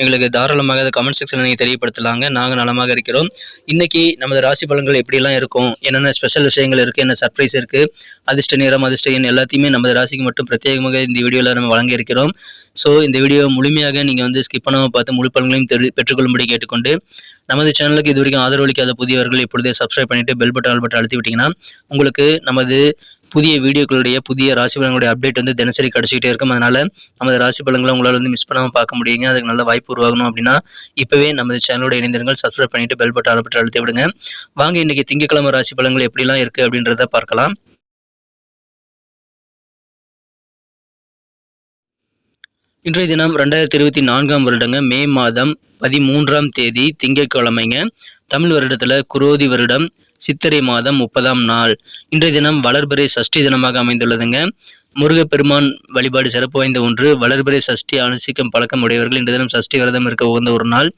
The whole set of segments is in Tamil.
எங்களுக்கு தாராளமாக அதை கமெண்ட் செக்ஷனில் நீங்கள் தெரியப்படுத்தலாங்க. நாங்கள் நலமாக இருக்கிறோம். இன்றைக்கி நமது ராசி பலன்கள் எப்படிலாம் இருக்கும்? என்னென்ன ஸ்பெஷல் விஷயங்கள் இருக்குது என்ன சர்ப்ரைஸ் இருக்குது அதிர்ஷ்ட நேரம் அதிர்ஷ்ட எண் எல்லாத்தையுமே நமது ராசிக்கு மட்டும் பிரத்யேகமாக இந்த வீடியோவில் நம்ம வழங்க இருக்கிறோம். ஸோ இந்த வீடியோ முழுமையாக நீங்கள் வந்து ஸ்கிப் பண்ணாமல் பார்த்து முழு பலன்களையும் தெரி பெற்றுக்கொள்ளும்படி கேட்டுக்கொண்டு நமது சேனலுக்கு இது வரைக்கும் ஆதரவளிக்காத புதியவர்கள் இப்பொழுதே சப்ஸ்கிரைப் பண்ணிட்டு பெல் பட்டன் ஆல் பட்டன் அழுத்தி விட்டிங்கன்னா உங்களுக்கு நமது புதிய வீடியோக்களுடைய புதிய ராசி பலன்களுடைய அப்டேட் வந்து தினசரி கிடச்சிக்கிட்டே இருக்கும். அதனால நமது ராசி பலன்களை உங்களால் வந்து மிஸ் பண்ணாமல் பார்க்க முடியுங்க. அதுக்கு நல்ல வாய்ப்பு உருவாகணும் அப்படின்னா இப்போவே நமது சேனலோட இணைந்திருங்கள். சப்ஸ்கிரைப் பண்ணிட்டு பெல் பட்டன் அழுத்தி விடுங்க வாங்க இன்னைக்கு திங்கக்கிழமை ராசி பலன்கள் எப்படிலாம் இருக்கு அப்படின்றத பார்க்கலாம். இன்றைய தினம் ரெண்டாயிரத்தி இருபத்தி நான்காம் வருடங்க மே மாதம் பதிமூன்றாம் தேதி திங்கட்கிழமைங்க. தமிழ் வருடத்துல குரோதி வருடம் சித்திரை மாதம் முப்பதாம் நாள். இன்றைய தினம் வளர்பிறை சஷ்டி தினமாக அமைந்துள்ளதுங்க. முருகப்பெருமான் வழிபாடு சிறப்பு வாய்ந்த ஒன்று. வளர்பிறை சஷ்டி அனுசிக்கும் பழக்கம் உடையவர்கள் இன்று தினம் சஷ்டி விரதம் இருக்க உகந்த ஒரு நாள்.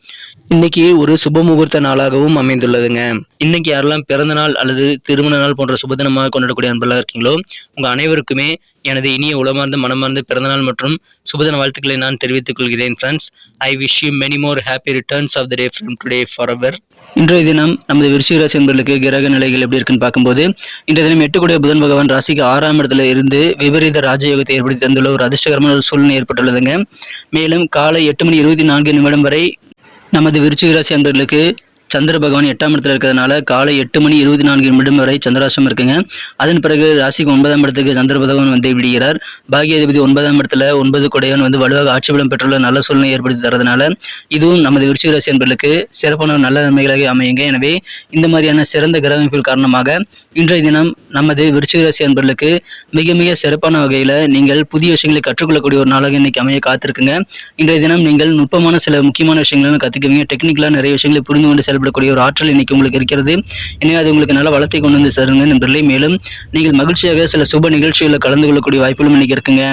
இன்னைக்கு ஒரு சுப முகூர்த்த நாளாகவும் அமைந்துள்ளதுங்க. இன்னைக்கு யாரெல்லாம் பிறந்த நாள் அல்லது திருமண நாள் போன்ற சுப தினமாக கொண்டாடக்கூடிய அன்பெல்லாம் இருக்கீங்களோ உங்க அனைவருக்குமே எனது இனிய உளமார்ந்த மனமார்ந்த பிறந்தநாள் மற்றும் சுபதின வாழ்த்துக்களை நான் தெரிவித்துக் கொள்கிறேன் friends I wish you many more happy returns of the day from today forever இன்றைய தினம் நமது விருச்சிகராசி என்பர்களுக்கு கிரக நிலைகள் எப்படி இருக்குன்னு பார்க்கும்போது இன்றைய தினம் எட்டுக்குடைய புதன் பகவான் ராசிக்கு ஆறாம் இடத்துல இருந்து விபரீத ராஜயோகத்தை ஏற்படுத்தி தந்துள்ள ஒரு அதிர்ஷ்டகரமான ஒரு சூழ்நிலை ஏற்பட்டுள்ளதுங்க. மேலும் காலை எட்டு மணி இருபத்தி நான்கு நிமிடம் வரை நமது விருச்சிகராசி என்பர்களுக்கு சந்திர பகவான் எட்டாம் இடத்துல இருக்கிறதுனால காலை எட்டு மணி இருபத்தி நான்கு நிமிடம் வரை சந்திராசம் இருக்குங்க. அதன் பிறகு ராசிக்கு ஒன்பதாம் இடத்துக்கு சந்திர பகவான் வந்து விடுகிறார். பாகியாதிபதி ஒன்பதாம் இடத்துல ஒன்பது கொடையவன் வந்து வலுவாக ஆட்சிபலம் பெற்றுள்ள நல்ல சூழ்நிலை ஏற்படுத்தி தரதுனால இதுவும் நமது விருச்சிக ராசி என்பர்களுக்கு சிறப்பான நல்ல நன்மைகளாக அமையுங்க. எனவே இந்த மாதிரியான சிறந்த கிரகமைப்பு காரணமாக இன்றைய தினம் நமது விருச்சிக ராசி என்பர்களுக்கு மிக மிக சிறப்பான வகையில் நீங்கள் புதிய விஷயங்களை கற்றுக்கொள்ளக்கூடிய ஒரு நாளாக இன்னைக்கு அமைய காத்திருக்குங்க. இன்றைய தினம் நீங்கள் நுட்பமான சில முக்கியமான விஷயங்களை கற்றுக்குவீங்க டெக்னிக்கலாக நிறைய விஷயங்களை புரிந்து கொண்டு செயல்படக்கூடிய ஒரு ஆற்றல் இன்னைக்கு உங்களுக்கு இருக்கிறது. எனவே அது உங்களுக்கு நல்ல வளத்தை கொண்டு வந்து சேருங்க நண்பர்களே. மேலும் நீங்கள் மகிழ்ச்சியாக சில சுப நிகழ்ச்சிகளில் கலந்து கொள்ளக்கூடிய வாய்ப்புகளும் இன்னைக்கு இருக்குங்க.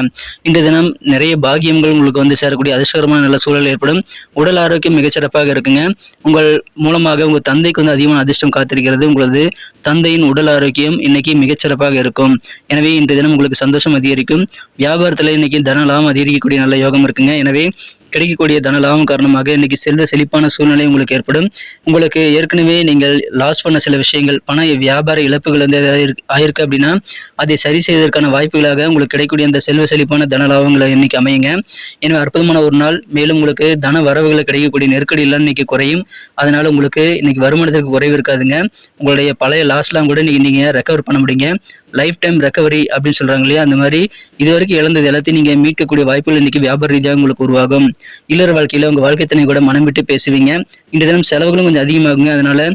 இந்த தினம் நிறைய பாகியங்கள் உங்களுக்கு வந்து சேரக்கூடிய அதிர்ஷ்டகரமான நல்ல சூழல் ஏற்படும். உடல் ஆரோக்கியம் மிகச்சிறப்பாக இருக்குங்க. உங்கள் மூலமாக உங்கள் தந்தைக்கு வந்து அதிகமான அதிர்ஷ்டம் காத்திருக்கிறது. உங்களது தந்தையின் உடல் ஆரோக்கியம் இன்னைக்கு மிகச்சிறப்பாக இருக்கும். எனவே இன்றைய தினம் உங்களுக்கு சந்தோஷம் அதிகரிக்கும். வியாபாரத்தில் இன்னைக்கு தன லாபம் அதிகரிக்கக்கூடிய நல்ல யோகம் இருக்குங்க. எனவே கிடைக்கக்கூடிய தன லாபம் காரணமாக இன்னைக்கு செல்வ செழிப்பான சூழ்நிலை உங்களுக்கு ஏற்படும். உங்களுக்கு ஏற்கனவே நீங்கள் லாஸ் பண்ண சில விஷயங்கள் பண வியாபார இழப்புகள் வந்து ஏதாவது ஆயிருக்கு அப்படின்னா அதை சரி செய்வதற்கான வாய்ப்புகளாக உங்களுக்கு கிடைக்கக்கூடிய அந்த செல்வ செழிப்பான தன லாபங்களை இன்னைக்கு அமையுங்க. எனவே அற்புதமான ஒரு நாள். மேலும் உங்களுக்கு தன வரவுகளை கிடைக்கக்கூடிய நெருக்கடி எல்லாம் இன்னைக்கு குறையும். அதனால உங்களுக்கு இன்னைக்கு வருமானத்திற்கு குறைவு இருக்காதுங்க. உங்களுடைய பழைய லாஸ்லாம் கூட இன்னைக்கு நீங்க ரெக்கவர் பண்ண முடியுங்க. லைஃப் டைம் ரெக்கவரி அப்படின்னு சொல்கிறாங்க இல்லையா? அந்த மாதிரி இது வரைக்கும் இழந்தது எல்லாத்தையும் நீங்கள் மீட்கக்கூடிய வாய்ப்புகள் இன்னைக்கு வியாபார ரீதியாக உங்களுக்கு உருவாகும். இல்லற வாழ்க்கையில் உங்கள் வாழ்க்கை துணை கூட மனம் விட்டு பேசுவீங்க. இந்த தினம் செலவுகளும் கொஞ்சம் அதிகமாகுங்க. அதனால்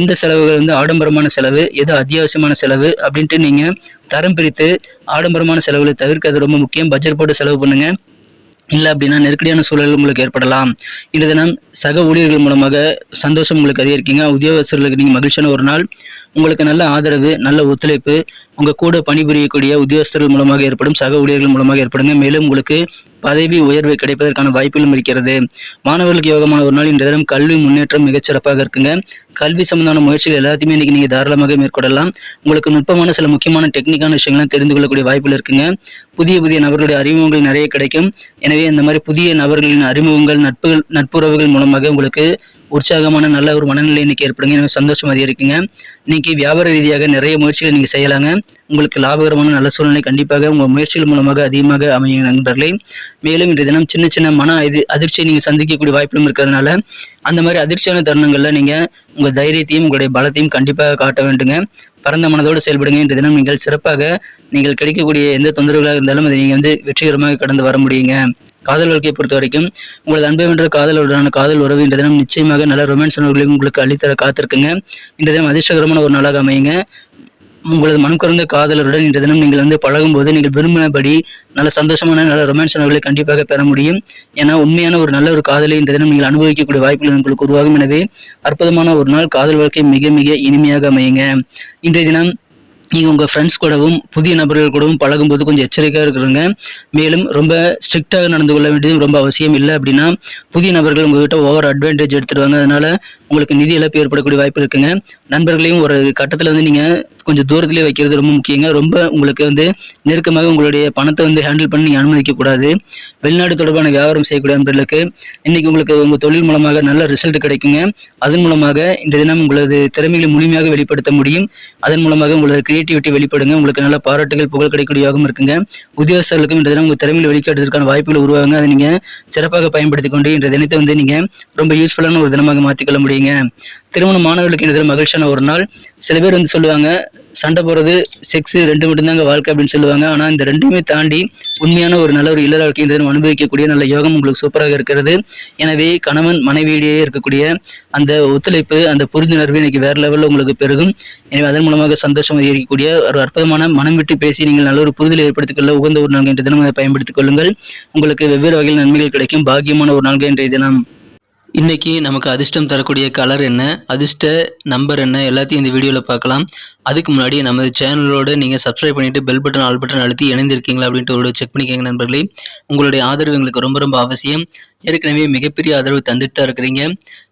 எந்த செலவுகள் வந்து ஆடம்பரமான செலவு எது அத்தியாவசியமான செலவு அப்படின்ட்டு நீங்கள் தரம் பிரித்து ஆடம்பரமான செலவுகளை தவிர்க்கிறது ரொம்ப முக்கியம். பட்ஜெட் போட்டு செலவு பண்ணுங்கள் இல்லை அப்படின்னா நெருக்கடியான சூழல் உங்களுக்கு ஏற்படலாம். இந்த தினம் சக ஊழியர்கள் மூலமாக சந்தோஷம் உங்களுக்கு அதிகரிக்கீங்க. உத்தியோகஸ்தர்களுக்கு நீங்கள் மகிழ்ச்சியான ஒரு நாள். உங்களுக்கு நல்ல ஆதரவு நல்ல ஒத்துழைப்பு உங்கள் கூட பணிபுரியக்கூடிய உத்தியோகஸ்தர்கள் மூலமாக ஏற்படும் சக ஊழியர்கள் மூலமாக ஏற்படுங்க. மேலும் உங்களுக்கு பதவி உயர்வு கிடைப்பதற்கான வாய்ப்புகளும் இருக்கிறது. மாணவர்களுக்கு யோகமான ஒரு நாள் இந்த தினம். கல்வி முன்னேற்றம் மிகச்சிறப்பாக இருக்குங்க. கல்வி சம்பந்தமான முயற்சிகள் எல்லாத்தையுமே இன்னைக்கு நீங்கள் தாராளமாக மேற்கொள்ளலாம். உங்களுக்கு நுட்பமான சில முக்கியமான டெக்னிக்கான விஷயங்கள்லாம் தெரிந்து கொள்ளக்கூடிய வாய்ப்புகள் இருக்குங்க. புதிய புதிய நபர்களுடைய அறிமுகங்கள் நிறைய கிடைக்கும். எனவே இந்த மாதிரி புதிய நபர்களின் அறிமுகங்கள் நட்புகள் நட்புறவுகள் மூலமாக உங்களுக்கு உற்சாகமான நல்ல ஒரு மனநிலை இன்னைக்கு ஏற்படுங்க. எனக்கு சந்தோஷம் அதிகரிக்குங்க இன்னைக்கு வியாபார ரீதியாக நிறைய முயற்சிகள் நீங்கள் செய்யலாங்க. உங்களுக்கு லாபகரமான நல்ல சூழ்நிலை கண்டிப்பாக உங்கள் முயற்சிகள் மூலமாக அதிகமாக அமையும் நண்பர்களே. மேலும் இன்றைய தினம் சின்ன சின்ன மன இது அதிர்ச்சியை நீங்கள் சந்திக்கக்கூடிய வாய்ப்பும் இருக்கிறதுனால அந்த மாதிரி அதிர்ச்சியான தருணங்களில் நீங்கள் உங்கள் தைரியத்தையும் உங்களுடைய பலத்தையும் கண்டிப்பாக காட்ட வேண்டுங்க. பரந்த மனதோடு செயல்படுங்க. இன்றைய தினம் நீங்கள் சிறப்பாக நீங்கள் கிடைக்கக்கூடிய எந்த தொந்தரவுகளாக இருந்தாலும் அதை நீங்கள் வந்து வெற்றிகரமாக கடந்து வர முடியுங்க. காதல் வாழ்க்கையை பொறுத்த வரைக்கும் உங்களது அன்பை வென்ற காதலுடனான காதல் உறவு இந்த தினம் நிச்சயமாக நல்ல ரொமான்ஸ் உணர்வுகளையும் உங்களுக்கு அள்ளித்தர காத்திருக்குங்க. இந்த தினம் அதிர்ஷ்டகரமான ஒரு நாளாக அமையுங்க. உங்களது மனம் குறைந்த காதலருடன் இன்றைய தினம் நீங்கள் வந்து பழகும்போது நீங்கள் விரும்பினபடி நல்ல சந்தோஷமான நல்ல ரொமான்ஸ் உணர்வுகளை கண்டிப்பாக பெற முடியும். ஏன்னா உண்மையான ஒரு நல்ல ஒரு காதலை இன்றைய தினம் நீங்கள் அனுபவிக்கக்கூடிய வாய்ப்புகள் உங்களுக்கு உருவாகும். எனவே அற்புதமான ஒரு நாள் காதல் வாழ்க்கை மிக மிக இனிமையாக அமையுங்க. இன்றைய தினம் நீங்கள் உங்கள் ஃப்ரெண்ட்ஸ் கூடவும் புதிய நபர்கள் கூடவும் பழகும்போது கொஞ்சம் எச்சரிக்கையாக இருக்கிறங்க மேலும் ரொம்ப ஸ்ட்ரிக்டாக நடந்து கொள்ள வேண்டியது ரொம்ப அவசியம் இல்லை அப்படின்னா புதிய நபர்கள் உங்கள்கிட்ட ஓவர் அட்வான்டேஜ் எடுத்துருவாங்க அதனால உங்களுக்கு நிதி இழப்பு ஏற்படக்கூடிய வாய்ப்பு இருக்குங்க. நண்பர்களையும் ஒரு கட்டத்தில் வந்து நீங்கள் கொஞ்சம் தூரத்திலே வைக்கிறது ரொம்ப முக்கியங்க. ரொம்ப உங்களுக்கு வந்து நெருக்கமாக உங்களுடைய பணத்தை வந்து ஹேண்டில் பண்ணி நீங்கள் அனுமதிக்கக்கூடாது. வெளிநாடு தொடர்பான வியாபாரம் செய்யக்கூடிய நண்பர்களுக்கு இன்னைக்கு உங்களுக்கு உங்கள் தொழில் மூலமாக நல்ல ரிசல்ட் கிடைக்குங்க. அதன் மூலமாக இந்த தினம் உங்களது திறமைகளை முழுமையாக வெளிப்படுத்த முடியும். அதன் மூலமாக உங்களது கிரியேட்டிவிட்டி வெளிப்படுங்க. உங்களுக்கு நல்ல பாராட்டுகள் புகழ் கிடைக்கக்கூடிய யோகம் இருக்குங்க. உத்தியோகஸ்தர்களுக்கும் இந்த தினம் உங்கள் திறமையில் வெளிக்காட்டுவதற்கான வாய்ப்புகள் உருவாங்க அதை நீங்கள் சிறப்பாக பயன்படுத்தி கொண்டு இன்றைய தினத்தை வந்து நீங்கள் ரொம்ப யூஸ்ஃபுல்லான ஒரு தினமாக மாற்றிக்கொள்ள முடியுங்க. திருமண மாணவர்களுக்கு இந்த தினம் மகிழ்ச்சியான ஒரு நாள். சில பேர் வந்து சொல்லுவாங்க சண்டை போடுறது செக்ஸ் ரெண்டு மட்டும்தாங்க வாழ்க்கை அப்படின்னு சொல்லுவாங்க. ஆனால் இந்த ரெண்டுமே தாண்டி உண்மையான ஒரு நல்ல ஒரு இல்லற வாழ்க்கை இந்த தினம் அனுபவிக்கக்கூடிய நல்ல யோகம் உங்களுக்கு சூப்பராக இருக்கிறது. எனவே கணவன் மனைவியிடையே இருக்கக்கூடிய அந்த ஒத்துழைப்பு அந்த புரிந்துணர்வு இன்னைக்கு வேற லெவலில் உங்களுக்கு பெருகும். எனவே அதன் மூலமாக சந்தோஷம் அதிகரிக்கக்கூடிய ஒரு அற்புதமான மனம் விட்டு பேசி நீங்கள் நல்ல ஒரு புரிதலை ஏற்படுத்திக் கொள்ள உகந்த ஒரு நாள் என்ற தினம் அதை பயன்படுத்திக் கொள்ளுங்கள். உங்களுக்கு வெவ்வேறு வகையில் நன்மைகள் கிடைக்கும். பாக்கியமான ஒரு நாள் என்ற தினம் இன்றைக்கி நமக்கு அதிர்ஷ்டம் தரக்கூடிய கலர் என்ன அதிர்ஷ்ட நம்பர் என்ன எல்லாத்தையும் இந்த வீடியோவில் பார்க்கலாம். அதுக்கு முன்னாடி நமது சேனலோடு நீங்கள் சப்ஸ்கிரைப் பண்ணிவிட்டு பெல் பட்டன் ஆல் பட்டன் அழுத்தி இணைந்திருக்கீங்களா அப்படின்ட்டு ஒரு செக் பண்ணிக்கோங்க நண்பர்களே. உங்களுடைய ஆதரவு எங்களுக்கு ரொம்ப ரொம்ப அவசியம். ஏற்கனவே மிகப்பெரிய ஆதரவு தந்துட்டு தான் இருக்கிறீங்க.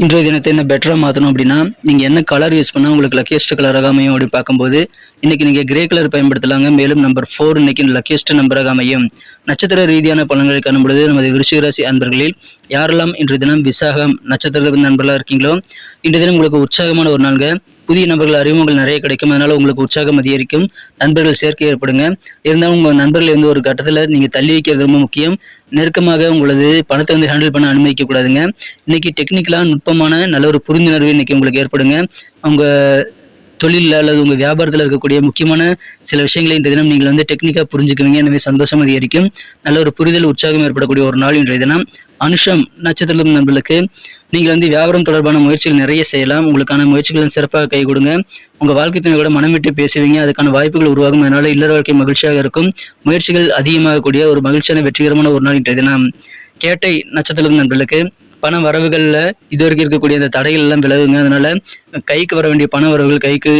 இன்றைய தினத்தை என்ன பெட்டராக மாற்றணும் அப்படின்னா நீங்கள் என்ன கலர் யூஸ் பண்ணால் உங்களுக்கு லக்கியஸ்ட் கலராக அமையும் அப்படின்னு பார்க்கும்போது இன்றைக்கி நீங்கள் கிரே கலர் பயன்படுத்தலாங்க. மேலும் நம்பர் ஃபோர் இன்னைக்கு லக்கியஸ்ட் நம்பராக அமையும் நட்சத்திர ரீதியான பலன்களை காணும் பொழுது நமது விருச்சிகராசி அன்பர்களில் யாரெல்லாம் இன்றைய தினம் விசாகம் நட்சத்திர நண்பர்களாக இருக்கீங்களோ இன்றைய தினம் உங்களுக்கு உற்சாகமான ஒரு நாள்கள் புதிய நபர்கள் அறிமுகங்கள் நிறைய கிடைக்கும். அதனால உங்களுக்கு உற்சாகம் அதிகரிக்கும். நண்பர்கள் சேர்க்கை ஏற்படுங்க. இருந்தாலும் உங்கள் நண்பர்களை வந்து ஒரு கட்டத்தில் நீங்கள் தள்ளி வைக்கிறது ரொம்ப முக்கியம். நெருக்கமாக உங்களது பணத்தை வந்து ஹேண்டில் பண்ண அனுமதிக்க கூடாதுங்க. இன்னைக்கு டெக்னிக்கலாக நுட்பமான நல்ல ஒரு புரிந்துணர்வு இன்னைக்கு உங்களுக்கு ஏற்படுங்க. அவங்க தொழிலில் அல்லது உங்கள் வியாபாரத்தில் இருக்கக்கூடிய முக்கியமான சில விஷயங்களை இந்த தினம் நீங்கள் வந்து டெக்னிக்காக புரிஞ்சுக்குவீங்க. எனவே சந்தோஷம் அதிகரிக்கும். நல்ல ஒரு புரிதல் உற்சாகம் ஏற்படக்கூடிய ஒரு நாள் இன்றைய தினம். அனுஷம் நட்சத்திரம் நண்பர்களுக்கு நீங்கள் வந்து வியாபாரம் தொடர்பான முயற்சிகள் நிறைய செய்யலாம். உங்களுக்கான முயற்சிகள் சிறப்பாக கை கொடுங்க. உங்கள் வாழ்க்கை துணை கூட மனம் விட்டு பேசுவீங்க. அதுக்கான வாய்ப்புகள் உருவாகும். அதனால இல்லற வாழ்க்கை மகிழ்ச்சியாக இருக்கும். முயற்சிகள் அதிகமாகக்கூடிய ஒரு மகிழ்ச்சியான வெற்றிகரமான ஒரு நாள் இன்றைய தினம். கேட்டை நட்சத்திரம் நண்பர்களுக்கு பண வரவுகளில் இது வரைக்கும் இருக்கக்கூடிய அந்த தடைகள் எல்லாம் விலகுங்க. அதனால கைக்கு வர வேண்டிய பண வரவுகள் கைக்கு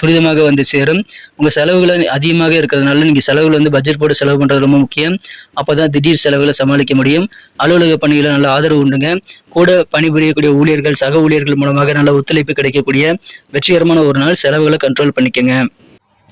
துரிதமாக வந்து சேரும். உங்கள் செலவுகள் அதிகமாக இருக்கிறதுனால நீங்கள் செலவுகள் வந்து பட்ஜெட் போட்டு செலவு பண்ணுறது ரொம்ப முக்கியம். அப்போ தான் திடீர் செலவுகளை சமாளிக்க முடியும். அலுவலக பணிகளை நல்ல ஆதரவு உண்டுங்க. கூட பணிபுரியக்கூடிய ஊழியர்கள் சக ஊழியர்கள் மூலமாக நல்ல ஒத்துழைப்பு கிடைக்கக்கூடிய வெற்றிகரமான ஒரு நாள் செலவுகளை கண்ட்ரோல் பண்ணிக்கங்க.